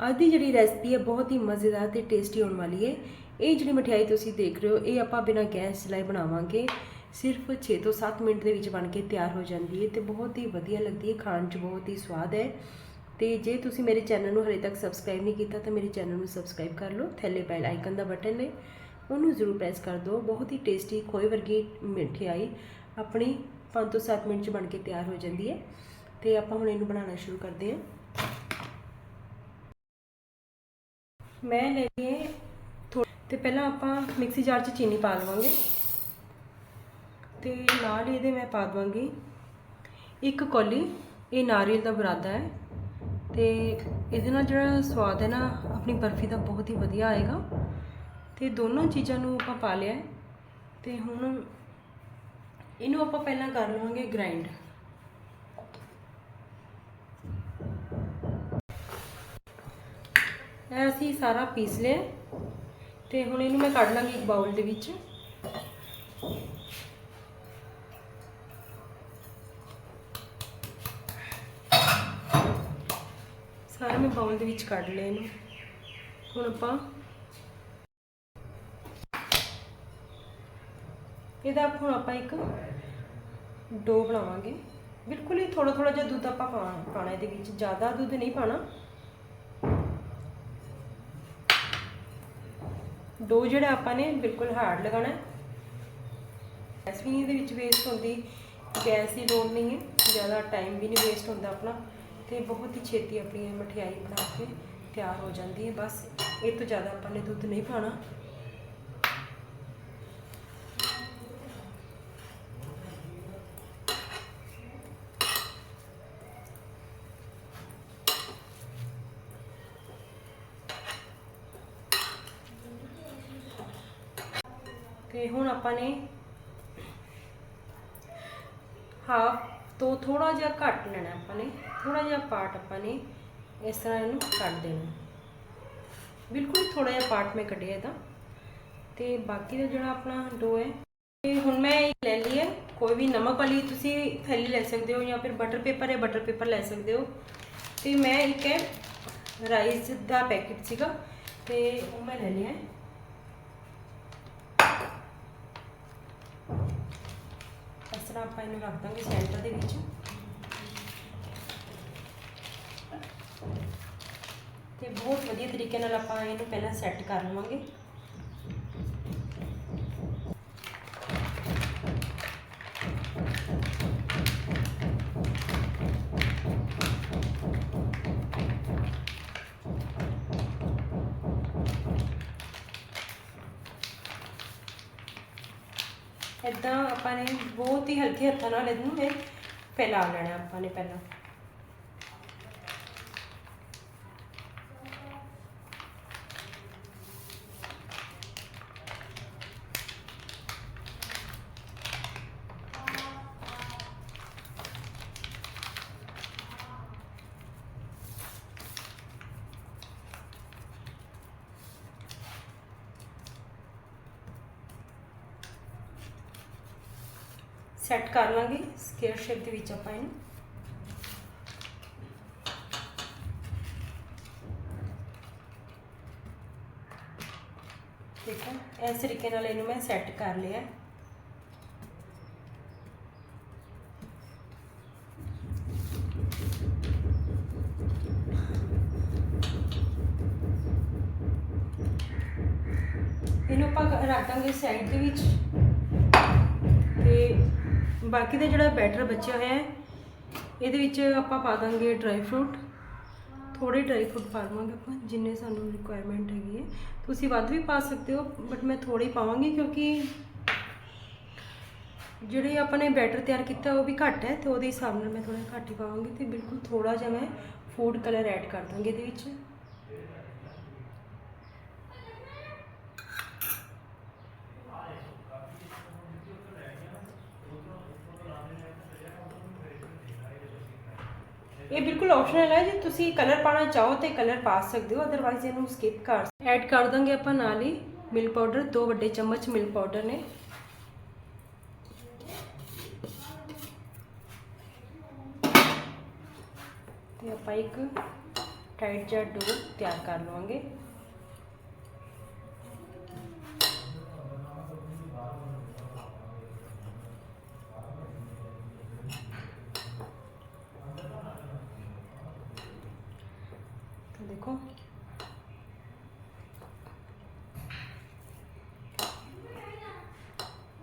ਅੱਜ ਦੀ ਜਿਹੜੀ ਰੈਸਪੀ ਹੈ, ਬਹੁਤ ਹੀ ਮਜ਼ੇਦਾਰ ਤੇ ਟੇਸਟੀ ਹੋਣ ਵਾਲੀ ਹੈ। ਇਹ ਜਿਹੜੀ ਮਠਿਆਈ ਤੁਸੀਂ ਦੇਖ ਰਹੇ ਹੋ, ਇਹ ਆਪਾਂ ਬਿਨਾਂ ਗੈਸ ਚਲਾਏ ਬਣਾਵਾਂਗੇ। ਸਿਰਫ 6 ਤੋਂ 7 ਮਿੰਟ ਦੇ ਵਿੱਚ ਬਣ ਕੇ ਤਿਆਰ ਹੋ ਜਾਂਦੀ ਹੈ ਤੇ ਬਹੁਤ ਹੀ ਵਧੀਆ ਲੱਗਦੀ ਹੈ, ਖਾਣ 'ਚ ਬਹੁਤ ਹੀ ਸਵਾਦ ਹੈ। ਤੇ ਜੇ ਤੁਸੀਂ ਮੇਰੇ ਚੈਨਲ ਨੂੰ ਹਲੇ ਤੱਕ ਸਬਸਕ੍ਰਾਈਬ ਨਹੀਂ ਕੀਤਾ, ਤਾਂ ਮੇਰੇ ਚੈਨਲ ਨੂੰ ਸਬਸਕ੍ਰਾਈਬ ਕਰ ਲਓ, ਥੱਲੇ ਬੈਲ ਆਈਕਨ ਦਾ ਬਟਨ ਹੈ। ਉਹਨੂੰ ਜ਼ਰੂਰ ਪ੍ਰੈਸ ਕਰ ਦਿਓ। ਬਹੁਤ ਹੀ ਟੇਸਟੀ ਖੋਏ ਵਰਗੀ ਮਠਿਆਈ ਆਪਣੀ 5 ਤੋਂ 7 ਮਿੰਟ 'ਚ ਬਣ ਕੇ ਤਿਆਰ ਹੋ ਜਾਂਦੀ ਹੈ। ਤੇ ਆਪਾਂ ਹੁਣ ਇਹਨੂੰ ਬਣਾਉਣਾ ਸ਼ੁਰੂ ਕਰਦੇ ਹਾਂ। ਮੈਂ ਲੈ ਲਈਏ ਥੋ- ਤੇ ਪਹਿਲਾਂ ਆਪਾਂ ਮਿਕਸੀ ਜਾਰ 'ਚ ਚੀਨੀ ਪਾ ਲਵਾਂਗੇ ਤੇ ਨਾਲ ਇਹਦੇ ਮੈਂ ਪਾ ਦਵਾਂਗੀ ਇੱਕ ਕੌਲੀ। ਇਹ ਨਾਰੀਅਲ ਦਾ ਬਰਾਦਾ ਹੈ। ਤੇ ਇਹਦੇ ਨਾਲ ਜਿਹੜਾ ਸਵਾਦ ਹੈ ਨਾ, ਆਪਣੀ ਬਰਫੀ ਦਾ ਬਹੁਤ ਹੀ ਵਧੀਆ ਆਏਗਾ। ਤੇ ਦੋਨੋਂ ਚੀਜ਼ਾਂ ਨੂੰ ਆਪਾਂ ਪਾ ਲਿਆ ਹੈ। ਤੇ ਹੁਣ ਇਹਨੂੰ ਆਪਾਂ ਪਹਿਲਾਂ ਕਰ ਲਵਾਂਗੇ ਗ੍ਰਾਈਂਡ ਇਹ ਅਸੀਂ ਸਾਰਾ ਪੀਸ ਲਿਆ ਤੇ ਹੁਣ ਇਹਨੂੰ ਮੈਂ ਕੱਢ ਲਾਂਗੀ ਇੱਕ ਬਾਉਲ ਦੇ ਵਿੱਚ। ਸਾਰਾ ਮੈਂ ਬਾਉਲ ਦੇ ਵਿੱਚ ਕੱਢ ਲਿਆ ਇਹਨੂੰ। ਹੁਣ ਆਪਾਂ ਇਹਦਾ ਹੁਣ ਆਪਾਂ ਇੱਕ ਡੋ ਬਣਾਵਾਂਗੇ। ਬਿਲਕੁਲ ਹੀ ਥੋੜਾ ਥੋੜਾ ਜਿਹਾ ਦੁੱਧ ਆਪਾਂ ਪਾ- ਪਾਣਾ ਇਹਦੇ ਵਿੱਚ। ਜ਼ਿਆਦਾ ਦੁੱਧ ਨਹੀਂ ਪਾਣਾ ਡੋ ਜਿਹੜਾ ਆਪਾਂ ਨੇ ਬਿਲਕੁਲ ਹਾਰਡ ਲਗਾਉਣਾ ਗੈਸ ਵੀ ਨਹੀਂ ਇਹਦੇ ਵਿੱਚ ਵੇਸਟ ਹੁੰਦੀ, ਗੈਸ ਦੀ ਲੋੜ ਨਹੀਂ ਹੈ, ਜ਼ਿਆਦਾ ਟਾਈਮ ਵੀ ਨਹੀਂ ਵੇਸਟ ਹੁੰਦਾ ਆਪਣਾ, ਤੇ ਬਹੁਤ ਹੀ ਛੇਤੀ ਆਪਣੀ ਮਠਿਆਈ ਬਣਾ ਕੇ ਤਿਆਰ ਹੋ ਜਾਂਦੀ ਹੈ। ਬਸ ਇਹ ਤੋਂ ਜ਼ਿਆਦਾ ਆਪਾਂ ਨੇ ਦੁੱਧ ਨਹੀਂ ਪਾਣਾ ਤੇ ਹੁਣ ਆਪਾਂ ਨੇ ਹਾਫ ਤੋਂ ਥੋੜਾ ਜਿਹਾ ਘੱਟ ਲੈਣਾ ਆਪਾਂ ਨੇ ਥੋੜਾ ਜਿਹਾ ਪਾਰਟ ਆਪਾਂ ਨੇ ਇਸ ਤਰ੍ਹਾਂ ਇਹਨੂੰ ਕੱਟ ਦੇਣਾ। ਬਿਲਕੁਲ ਥੋੜਾ ਜਿਹਾ ਪਾਰਟ ਮੈਂ ਕੱਢਿਆ ਇਹਦਾ। ਤੇ ਬਾਕੀ ਦਾ ਜਿਹੜਾ ਆਪਣਾ ਡੋ ਹੈ, ਤੇ ਹੁਣ ਮੈਂ ਇਹ ਲੈ ਲਈ ਹੈ। ਕੋਈ ਵੀ ਨਮਕ ਵਾਲੀ ਤੁਸੀਂ ਥੈਲੀ ਲੈ ਸਕਦੇ ਹੋ ਜਾਂ ਫਿਰ ਬਟਰ ਪੇਪਰ ਹੈ ਬਟਰ ਪੇਪਰ ਲੈ ਸਕਦੇ ਹੋ। ਤੇ ਮੈਂ ਇੱਕ ਹੈ ਰਾਈਸ ਦਾ ਪੈਕੇਟ ਸੀਗਾ, ਤੇ ਉਹ ਮੈਂ ਲੈ ਲਿਆ ਹੈ ਇਸ ਤਰ੍ਹਾਂ ਆਪਾਂ ਇਹਨੂੰ ਰੱਖ ਦਾਂਗੇ ਸੈਂਟਰ ਦੇ ਵਿੱਚ। ਤੇ ਬਹੁਤ ਵਧੀਆ ਤਰੀਕੇ ਨਾਲ ਆਪਾਂ ਇਹਨੂੰ ਪਹਿਲਾਂ ਸੈੱਟ ਕਰ ਲਵਾਂਗੇ। ਇਦਾਂ ਆਪਾਂ ਨੇ ਬਹੁਤ ਹੀ ਹਲਕੇ ਹੱਥਾਂ ਨਾਲ ਇਹਨੂੰ ਇਹ ਫੈਲਾ ਲੈਣਾ ਆਪਾਂ ਨੇ ਪਹਿਲਾਂ। ਸੈੱਟ ਕਰ ਲਾਂਗੇ ਸਕੁਅਰ ਸ਼ੇਪ ਦੇ ਵਿੱਚ ਆਪਾਂ ਇਹਨੂੰ। ਦੇਖੋ, ਇਸ ਤਰੀਕੇ ਨਾਲ ਇਹਨੂੰ ਮੈਂ ਸੈੱਟ ਕਰ ਲਿਆ। ਇਹਨੂੰ ਆਪਾਂ ਰੱਖ ਦਾਂਗੇ ਸਾਈਡ ਦੇ ਵਿੱਚ। ਤੇ ਬਾਕੀ ਦਾ ਜਿਹੜਾ ਬੈਟਰ ਬਚਿਆ ਹੋਇਆ ਹੈ, ਇਹਦੇ ਵਿੱਚ ਆਪਾਂ ਪਾ ਦਾਂਗੇ ਡਰਾਈ ਫਰੂਟ ਥੋੜੇ ਡਰਾਈ ਫਰੂਟ ਪਾ ਲਵਾਂਗੇ ਆਪਾਂ, ਜਿੰਨੇ ਸਾਨੂੰ ਰਿਕੁਆਇਰਮੈਂਟ ਹੈਗੀ ਹੈ। ਤੁਸੀਂ ਵੱਧ ਵੀ ਪਾ ਸਕਦੇ ਹੋ ਬਟ ਮੈਂ ਥੋੜੇ ਹੀ ਪਾਵਾਂਗੀ ਕਿਉਂਕਿ ਜਿਹੜੇ ਆਪਾਂ ਨੇ ਬੈਟਰ ਤਿਆਰ ਕੀਤਾ, ਉਹ ਵੀ ਘੱਟ ਹੈ, ਤੇ ਉਹਦੇ ਹਿਸਾਬ ਨਾਲ ਮੈਂ ਥੋੜਾ ਘੱਟ ਹੀ ਪਾਵਾਂਗੀ, ਤੇ ਬਿਲਕੁਲ ਥੋੜਾ ਜਿਹਾ ਮੈਂ ਫੂਡ ਕਲਰ ਐਡ ਕਰ ਦਾਂਗੀ ਇਹਦੇ ਵਿੱਚ। ਇਹ ਬਿਲਕੁਲ ਆਪਸ਼ਨਲ ਹੈ ਜੇ। ਤੁਸੀਂ ਕਲਰ ਪਾਣਾ ਚਾਹੋ ਤੇ ਕਲਰ ਪਾ ਸਕਦੇ ਹੋ ਅਦਰਵਾਈਜ਼ ਇਹਨੂੰ ਸਕਿਪ ਕਰ ਐਡ ਕਰ ਦਾਂਗੇ ਆਪਾਂ ਨਾਲ ਹੀ ਮਿਲਕ ਪਾਊਡਰ ਦੋ ਵੱਡੇ ਚਮਚ ਮਿਲਕ ਪਾਊਡਰ ਨੇ। ਤੇ ਆਪਾਂ ਇੱਕ ਟਾਈਟ ਜਿਹਾ ਡੋ ਤਿਆਰ ਕਰ ਲਵਾਂਗੇ ਤਾਂ ਦੇਖੋ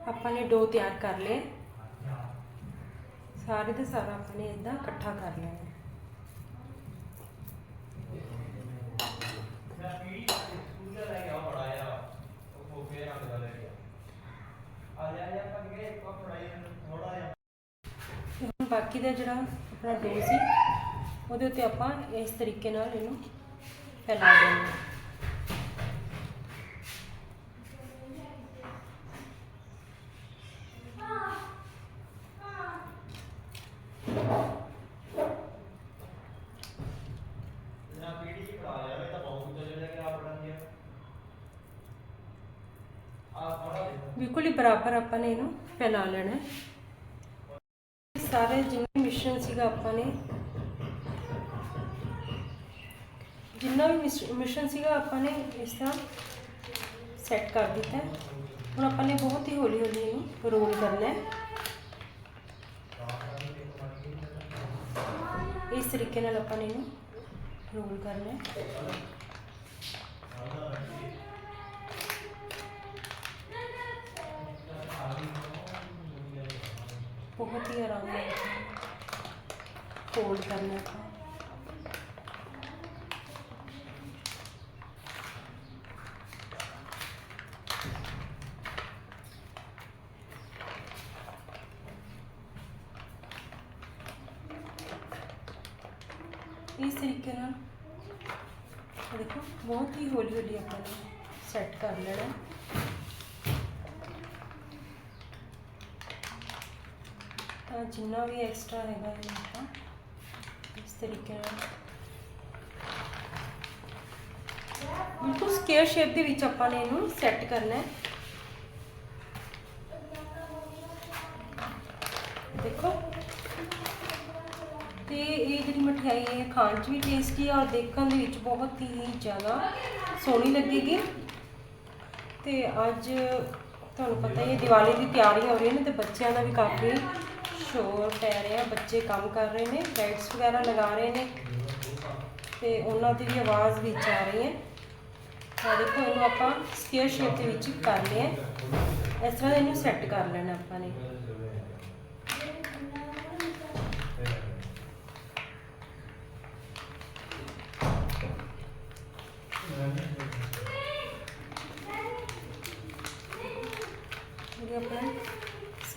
ਆਪਾਂ ਨੇ ਡੋ ਤਿਆਰ ਕਰ ਲਿਆ ਸਾਰੇ ਦੇ ਸਾਰਾ ਆਪਾਂ ਨੇ ਇਦਾਂ ਇਕੱਠਾ ਕਰ ਲੈਣਾ ਬਾਕੀ ਦਾ ਜਿਹੜਾ ਆਪਣਾ ਡੋ ਸੀ ਉਹਦੇ ਉੱਤੇ ਆਪਾਂ ਇਸ ਤਰੀਕੇ ਨਾਲ ਇਹਨੂੰ ਫੈਲਾ ਦੇਣਾ ਹੈ। ਬਿਲਕੁਲ ਹੀ ਬਰਾਬਰ ਆਪਾਂ ਨੇ ਇਹਨੂੰ ਫੈਲਾ ਲੈਣਾ ਹੈ। ਸਾਰੇ ਜਿੰਨੇ ਮਿਸ਼ਰਣ ਸੀਗਾ ਆਪਾਂ ਨੇ ਜਿੰਨਾ ਵੀ ਮਿਸ਼- ਮਿਸ਼ਰਣ ਸੀਗਾ ਆਪਾਂ ਨੇ ਇਸ ਤਰ੍ਹਾਂ ਸੈੱਟ ਕਰ ਦਿੱਤਾ ਹੈ ਹੁਣ ਆਪਾਂ ਨੇ ਬਹੁਤ ਹੀ ਹੌਲੀ ਹੌਲੀ ਇਹਨੂੰ ਰੋਲ ਕਰਨਾ ਹੈ ਇਸ ਤਰੀਕੇ ਨਾਲ ਆਪਾਂ ਨੇ ਇਹਨੂੰ ਰੋਲ ਕਰਨਾ ਹੈ ਬਹੁਤ ਹੀ ਆਰਾਮ ਨਾਲ ਫੋਲਡ ਕਰਨਾ ਹੈ ਇਸ ਤਰੀਕੇ ਨਾਲ। ਇਹ ਦੇਖੋ, ਬਹੁਤ ਹੀ ਹੌਲੀ ਹੌਲੀ ਆਪਾਂ ਨੇ ਸੈੱਟ ਕਰ ਲੈਣਾ। ਤਾਂ ਜਿੰਨਾ ਵੀ ਐਕਸਟਰਾ ਹੈਗਾ ਇਹ ਆਪਾਂ ਇਸ ਤਰੀਕੇ ਨਾਲ ਬਿਲਕੁਲ ਸਕੇਅਰ ਸ਼ੇਪ ਦੇ ਵਿੱਚ ਆਪਾਂ ਨੇ ਇਹਨੂੰ ਸੈੱਟ ਕਰਨਾ ਹੈ। ਦੇਖੋ ਤੇ ਇਹ ਜਿਹੜੀ ਮਠਿਆਈ ਹੈ ਖਾਣ 'ਚ ਵੀ ਟੇਸਟੀ ਆ ਔਰ ਦੇਖਣ ਦੇ ਵਿੱਚ ਬਹੁਤ ਹੀ ਜ਼ਿਆਦਾ ਸੋਹਣੀ ਲੱਗੇਗੀ। ਤੇ ਅੱਜ ਤੁਹਾਨੂੰ ਪਤਾ ਹੀ ਹੈ, ਦੀਵਾਲੀ ਦੀ ਤਿਆਰੀਆਂ ਹੋ ਰਹੀਆਂ ਨੇ ਨਾ, ਤੇ ਬੱਚਿਆਂ ਦਾ ਵੀ ਕਾਫੀ ਸ਼ੋਰ ਪੈ ਰਿਹਾ। ਬੱਚੇ ਕੰਮ ਕਰ ਰਹੇ ਨੇ ਲਾਈਟਸ ਵਗੈਰਾ ਲਗਾ ਰਹੇ ਨੇ ਤੇ ਉਹਨਾਂ ਦੀ ਵੀ ਆਵਾਜ਼ ਵਿੱਚ ਆ ਰਹੀ ਹੈ। ਤਾਂ ਦੇਖੋ, ਇਹਨੂੰ ਆਪਾਂ ਸਕੇਅਰ ਸ਼ੇਪ ਦੇ ਵਿੱਚ ਕਰ ਲਿਆ। ਹੈ। ਇਸ ਤਰ੍ਹਾਂ ਇਹਨੂੰ ਸੈੱਟ ਕਰ ਲੈਣਾ ਆਪਾਂ ਨੇ।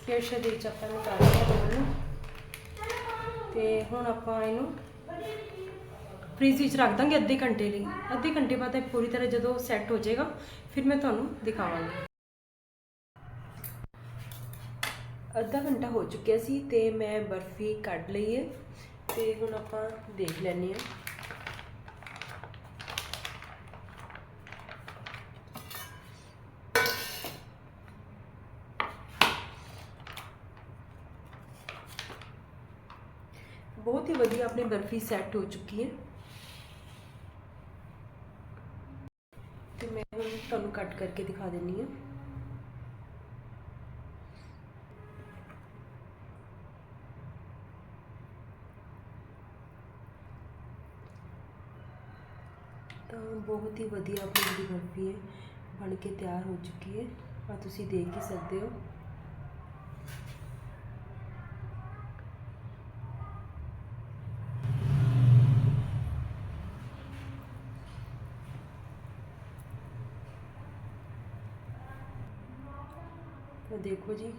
ਸਕੁਅਰ ਸ਼ੇਪ ਦੇ ਵਿੱਚ ਆਪਾਂ ਨੂੰ ਕਰ ਲਿਆ ਰੋਲ ਤੇ ਹੁਣ ਆਪਾਂ ਇਹਨੂੰ ਫ੍ਰੀਜ਼ ਵਿੱਚ ਰੱਖ ਦਾਂਗੇ ਅੱਧੇ ਘੰਟੇ ਲਈ। ਅੱਧੇ ਘੰਟੇ ਬਾਅਦ ਇਹ ਪੂਰੀ ਤਰ੍ਹਾਂ ਜਦੋਂ ਸੈੱਟ ਹੋ ਜਾਏਗਾ, ਫਿਰ ਮੈਂ ਤੁਹਾਨੂੰ ਦਿਖਾਵਾਂਗੀ। ਅੱਧਾ ਘੰਟਾ ਹੋ ਚੁੱਕਿਆ ਸੀ ਤੇ ਮੈਂ ਬਰਫੀ ਕੱਢ ਲਈ ਹੈ। ਤੇ ਹੁਣ ਆਪਾਂ ਦੇਖ ਲੈਂਦੇ ਹਾਂ। ਬਹੁਤ ਹੀ ਵਧੀਆ ਆਪਣੀ ਬਰਫੀ ਸੈੱਟ ਹੋ ਚੁੱਕੀ ਹੈ ਤੇ ਮੈਂ ਹੁਣ ਤੁਹਾਨੂੰ ਕੱਟ ਕਰਕੇ ਦਿਖਾ ਦਿੰਨੀ ਹਾਂ ਤਾਂ ਬਹੁਤ ਹੀ ਵਧੀਆ ਆਪਣੀ ਜਿਹੜੀ ਬਰਫੀ ਹੈ ਬਣ ਕੇ ਤਿਆਰ ਹੋ ਚੁੱਕੀ ਹੈ ਆ ਤੁਸੀਂ ਦੇਖ ਹੀ ਸਕਦੇ ਹੋ ਦੇਖੋ ਜੀ।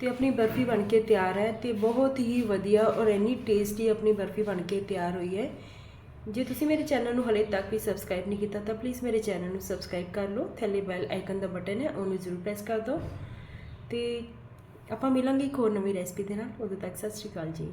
ਤੇ ਆਪਣੀ ਬਰਫੀ ਬਣ ਕੇ ਤਿਆਰ ਹੈ ਤੇ ਬਹੁਤ ਹੀ ਵਧੀਆ ਔਰ ਇੰਨੀ ਟੇਸਟੀ ਆਪਣੀ ਬਰਫੀ ਬਣ ਕੇ ਤਿਆਰ ਹੋਈ ਹੈ। ਜੇ ਤੁਸੀਂ ਮੇਰੇ ਚੈਨਲ ਨੂੰ ਹਲੇ ਤੱਕ ਵੀ ਸਬਸਕ੍ਰਾਈਬ ਨਹੀਂ ਕੀਤਾ ਤਾਂ ਪਲੀਜ਼ ਮੇਰੇ ਚੈਨਲ ਨੂੰ ਸਬਸਕ੍ਰਾਈਬ ਕਰ ਲਓ। ਥੱਲੇ ਬੈਲ ਆਈਕਨ ਦਾ ਬਟਨ ਹੈ, ਉਹਨੂੰ ਜ਼ਰੂਰ ਪ੍ਰੈਸ ਕਰ ਦਿਓ। ਤੇ ਆਪਾਂ ਮਿਲਾਂਗੇ ਇੱਕ ਹੋਰ ਨਵੀਂ ਰੈਸਪੀ ਦੇ ਨਾਲ। ਉਦੋਂ ਤੱਕ ਸਤਿ ਸ਼੍ਰੀ ਅਕਾਲ ਜੀ।